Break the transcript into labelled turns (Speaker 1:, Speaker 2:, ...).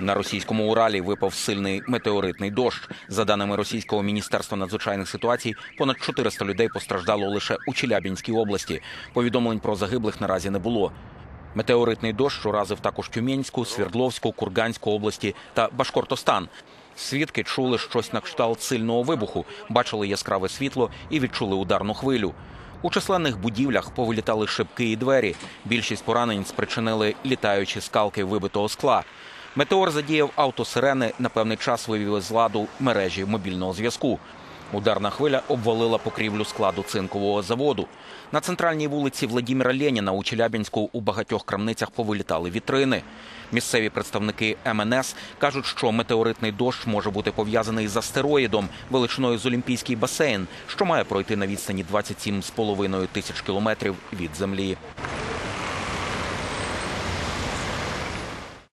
Speaker 1: На російському Уралі випав сильний метеоритний дощ. За даними російського міністерства надзвичайних ситуацій, понад 400 людей постраждало лише у Челябінській області. Повідомлень про загиблих наразі не було. Метеоритний дощ уразив також Тюменську, Свердловську, Курганську області та Башкортостан. Свідки чули щось на кшталт сильного вибуху, бачили яскраве світло і відчули ударну хвилю. У численних будівлях повилітали шибки і двері. Більшість поранень спричинили літаючі скалки вибитого скла. Метеор задіяв автосирени, на певний час вивів з ладу мережі мобільного зв'язку. Ударна хвиля обвалила покрівлю складу цинкового заводу. На центральній вулиці Владіміра Леніна у Челябінську у багатьох крамницях повилітали вітрини. Місцеві представники МНС кажуть, що метеоритний дощ може бути пов'язаний з астероїдом величиною з Олімпійський басейн, що має пройти на відстані 27,5 тисяч кілометрів від землі.